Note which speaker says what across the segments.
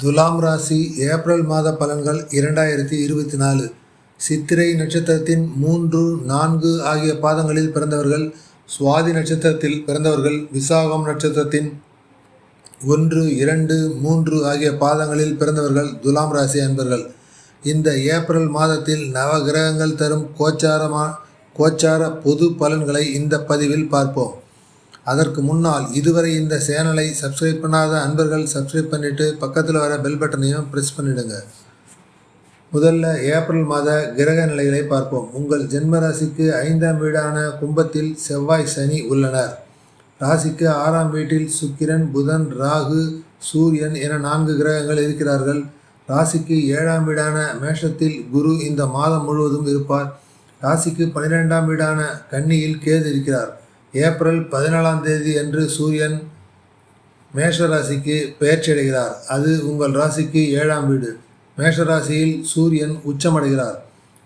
Speaker 1: துலாம் ராசி ஏப்ரல் மாத பலன்கள் இரண்டாயிரத்தி இருபத்தி நாலு. சித்திரை நட்சத்திரத்தின் மூன்று நான்கு ஆகிய பாதங்களில் பிறந்தவர்கள் சுவாதி நட்சத்திரத்தில் பிறந்தவர்கள் விசாகம் நட்சத்திரத்தின் ஒன்று இரண்டு மூன்று ஆகிய பாதங்களில் பிறந்தவர்கள் துலாம் ராசி அன்பர்கள். இந்த ஏப்ரல் மாதத்தில் நவ கிரகங்கள் தரும் கோச்சாரமா கோச்சார பொது பலன்களை இந்த பதிவில் பார்ப்போம். அதற்கு முன்னால் இதுவரை இந்த சேனலை சப்ஸ்கிரைப் பண்ணாத அன்பர்கள் சப்ஸ்கிரைப் பண்ணிவிட்டு பக்கத்தில் வர பெல் பட்டனையும் ப்ரெஸ் பண்ணிவிடுங்க முதல்ல ஏப்ரல் மாத கிரக நிலைகளை பார்ப்போம். உங்கள் ஜென்ம ராசிக்கு ஐந்தாம் வீடான கும்பத்தில் செவ்வாய் சனி உள்ளனர். ராசிக்கு ஆறாம் வீட்டில் சுக்கிரன் புதன் ராகு சூரியன் என நான்கு கிரகங்கள் இருக்கிறார்கள். ராசிக்கு ஏழாம் வீடான மேஷத்தில் குரு இந்த மாதம் முழுவதும் இருப்பார். ராசிக்கு பன்னிரெண்டாம் வீடான கன்னியில் கேது இருக்கிறார். ஏப்ரல் பதினாலாம் தேதி அன்று சூரியன் மேஷ ராசிக்கு பெயர்ச்சியடைகிறார். அது உங்கள் ராசிக்கு ஏழாம் வீடு. மேஷ ராசியில் சூரியன் உச்சமடைகிறார்.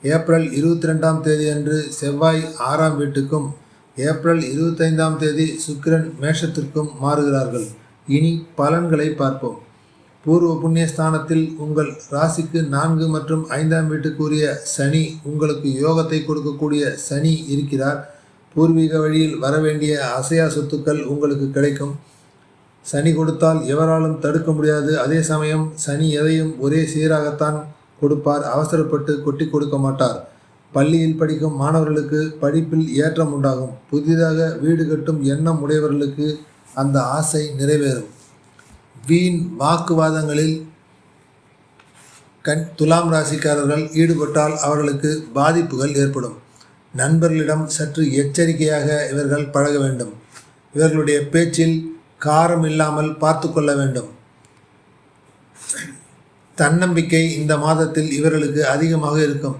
Speaker 1: ஏப்ரல் இருபத்தி ரெண்டாம் தேதி அன்று செவ்வாய் ஆறாம் வீட்டுக்கும் ஏப்ரல் இருபத்தைந்தாம் தேதி சுக்கிரன் மேஷத்திற்கும் மாறுகிறார்கள். இனி பலன்களை பார்ப்போம். பூர்வ புண்ணிய ஸ்தானத்தில் உங்கள் ராசிக்கு நான்கு மற்றும் ஐந்தாம் வீட்டுக்குரிய சனி உங்களுக்கு யோகத்தை கொடுக்கக்கூடிய சனி இருக்கிறார். பூர்வீக வழியில் வரவேண்டிய அசையா சொத்துக்கள் உங்களுக்கு கிடைக்கும். சனி கொடுத்தால் எவராலும் தடுக்க முடியாது. அதே சமயம் சனி எதையும் ஒரே சீராகத்தான் கொடுப்பார். அவசரப்பட்டு கொட்டி கொடுக்க மாட்டார். பள்ளியில் படிக்கும் மாணவர்களுக்கு படிப்பில் ஏற்றம் உண்டாகும். புதிதாக வீடு கட்டும் எண்ணம் உடையவர்களுக்கு அந்த ஆசை நிறைவேறும். வீண் வாக்குவாதங்களில் கண் துலாம் ராசிக்காரர்கள் ஈடுபட்டால் அவர்களுக்கு பாதிப்புகள் ஏற்படும். நண்பர்களிடம் சற்று எச்சரிக்கையாக இவர்கள் பழக வேண்டும். இவர்களுடைய பேச்சில் காரம் இல்லாமல் பார்த்து கொள்ள வேண்டும். தன்னம்பிக்கை இந்த மாதத்தில் இவர்களுக்கு அதிகமாக இருக்கும்.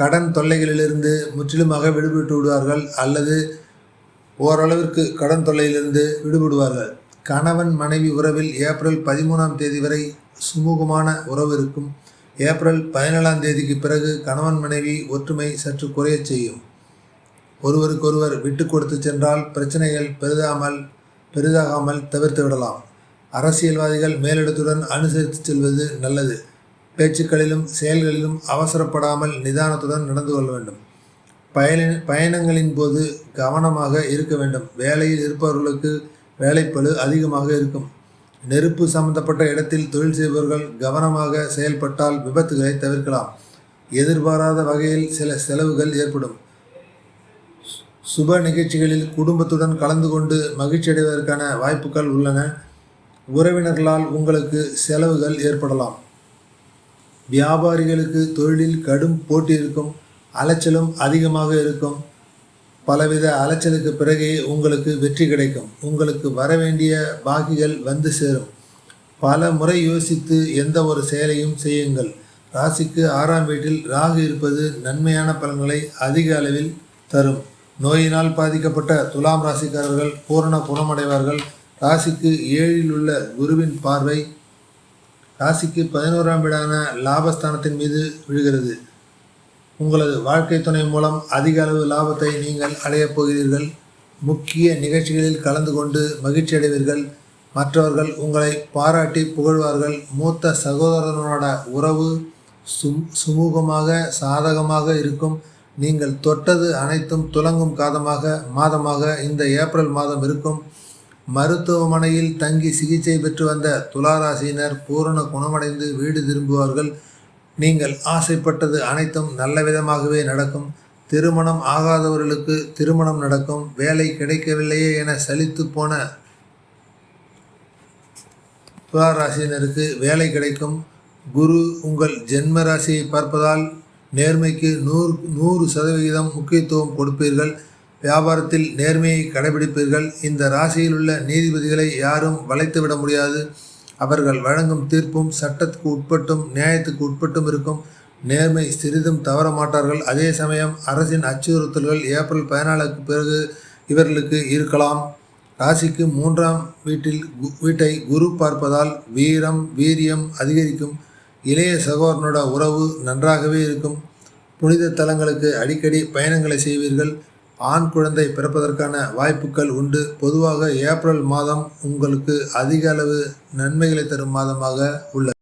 Speaker 1: கடன் தொல்லைகளிலிருந்து முற்றிலுமாக விடுபட்டு விடுவார்கள் அல்லது ஓரளவிற்கு கடன் தொல்லையிலிருந்து விடுபடுவார்கள். கணவன் மனைவி உறவில் ஏப்ரல் பதிமூணாம் தேதி வரை சுமூகமான உறவு இருக்கும். ஏப்ரல் பதினேழாம் தேதிக்கு பிறகு கணவன் மனைவி ஒற்றுமை சற்று குறையச் செய்யும். ஒருவருக்கொருவர் விட்டு கொடுத்து சென்றால் பிரச்சனைகள் பெரிதாமல் பெரிதாகாமல் தவிர்த்து விடலாம். அரசியல்வாதிகள் மேலிடத்துடன் அனுசரித்து செல்வது நல்லது. பேச்சுக்களிலும் செயல்களிலும் அவசரப்படாமல் நிதானத்துடன் நடந்து கொள்ள வேண்டும். பயண பயணங்களின் போது கவனமாக இருக்க வேண்டும். வேலையில் இருப்பவர்களுக்கு வேலைப்பழு அதிகமாக இருக்கும். நெருப்பு சம்பந்தப்பட்ட இடத்தில் தொழில் செய்பவர்கள் கவனமாக செயல்பட்டால் விபத்துகளை தவிர்க்கலாம். எதிர்பாராத வகையில் சில செலவுகள் ஏற்படும். சுப நிகழ்ச்சிகளில் குடும்பத்துடன் கலந்து கொண்டு மகிழ்ச்சி அடைவதற்கான வாய்ப்புகள் உள்ளன. உறவினர்களால் உங்களுக்கு செலவுகள் ஏற்படலாம். வியாபாரிகளுக்கு தொழிலில் கடும் போட்டி இருக்கும் அலைச்சலும் அதிகமாக இருக்கும். பலவித அலைச்சலுக்கு பிறகே உங்களுக்கு வெற்றி கிடைக்கும். உங்களுக்கு வர வேண்டிய பாக்கிகள் வந்து சேரும். பல முறை யோசித்து எந்த ஒரு செயலையும் செய்யுங்கள். ராசிக்கு ஆறாம் வீட்டில் ராகு இருப்பது நன்மையான பலன்களை அதிக அளவில் தரும். நோயினால் பாதிக்கப்பட்ட துலாம் ராசிக்காரர்கள் பூரண குணமடைவார்கள். ராசிக்கு ஏழில் உள்ள குருவின் பார்வை ராசிக்கு பதினோராம் வீடான லாபஸ்தானத்தின் மீது விழுகிறது. உங்களது வாழ்க்கை துணை மூலம் அதிக அளவு லாபத்தை நீங்கள் அடையப் போகிறீர்கள். முக்கிய நிகழ்ச்சிகளில் கலந்து கொண்டு மகிழ்ச்சி அடைவீர்கள். மற்றவர்கள் உங்களை பாராட்டி புகழ்வார்கள். மூத்த சகோதரனோட உறவு சும் சுமூகமாக சாதகமாக இருக்கும். நீங்கள் தொட்டது அனைத்தும் துலங்கும் காதமாக மாதமாக இந்த ஏப்ரல் மாதம் இருக்கும். மருத்துவமனையில் தங்கி சிகிச்சை பெற்று வந்த துளாராசியினர் பூரண குணமடைந்து வீடு திரும்புவார்கள். நீங்கள் ஆசைப்பட்டது அனைத்தும் நல்ல விதமாகவே நடக்கும். திருமணம் ஆகாதவர்களுக்கு திருமணம் நடக்கும். வேலை கிடைக்கவில்லையே என சலித்து போன துளாராசியினருக்கு வேலை கிடைக்கும். குரு உங்கள் ஜென்ம ராசியை பார்ப்பதால் நேர்மைக்கு நூறு நூறு சதவிகிதம் முக்கியத்துவம் கொடுப்பீர்கள். வியாபாரத்தில் நேர்மையை கடைபிடிப்பீர்கள். இந்த ராசியில் உள்ள நீதிபதிகளை யாரும் வளைத்து விட முடியாது. அவர்கள் வழங்கும் தீர்ப்பும் சட்டத்துக்கு உட்பட்டும் நியாயத்துக்கு உட்பட்டும் இருக்கும். நேர்மை சிறிதும் தவற மாட்டார்கள். அதே சமயம் அரசின் அச்சுறுத்தல்கள் ஏப்ரல் பதினாலுக்கு பிறகு இவர்களுக்கு இருக்கலாம். ராசிக்கு மூன்றாம் வீட்டில் வீட்டை குரு பார்ப்பதால் வீரம் வீரியம் அதிகரிக்கும். இளைய சகோதரனோட உறவு நன்றாகவே இருக்கும். புனித தலங்களுக்கு அடிக்கடி பயணங்களை செய்வீர்கள். ஆண் குழந்தை பிறப்பதற்கான வாய்ப்புகள் உண்டு. பொதுவாக ஏப்ரல் மாதம் உங்களுக்கு அதிக அளவு நன்மைகளை தரும் மாதமாக உள்ளது.